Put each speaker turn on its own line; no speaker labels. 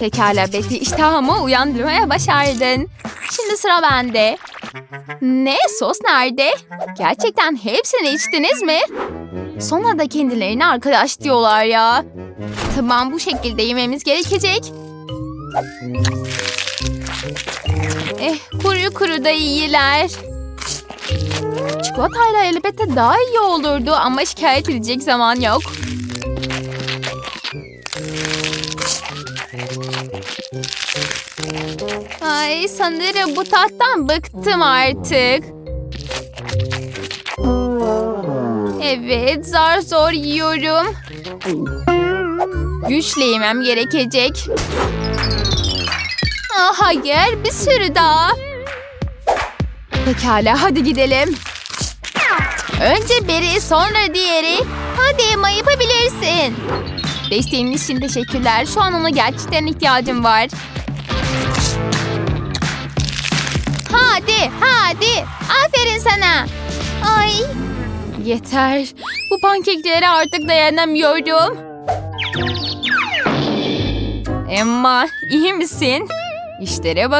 Pekala Betty iştahımı uyandırmaya başardın. Şimdi sıra bende. Ne? Sos nerede? Gerçekten hepsini içtiniz mi? Sonra da kendilerine arkadaş diyorlar ya. Tamam bu şekilde yememiz gerekecek. Eh kuru kuru da iyiler. Çikolatayla elbette daha iyi olurdu ama şikayet edecek zaman yok. Ay sanırım bu tattan bıktım artık. Evet zar zor yiyorum. Güçle yemem gerekecek. Ah, hayır bir sürü daha. Pekala hadi gidelim. Önce biri sonra diğeri. Hadi Emma yapabilirsin. Desteğiniz için teşekkürler. Şu an ona gerçekten ihtiyacım var. Hadi hadi. Aferin sana. Ay. Yeter. Bu pankeklere artık dayanamıyorum. Emma iyi misin? İşlere bak.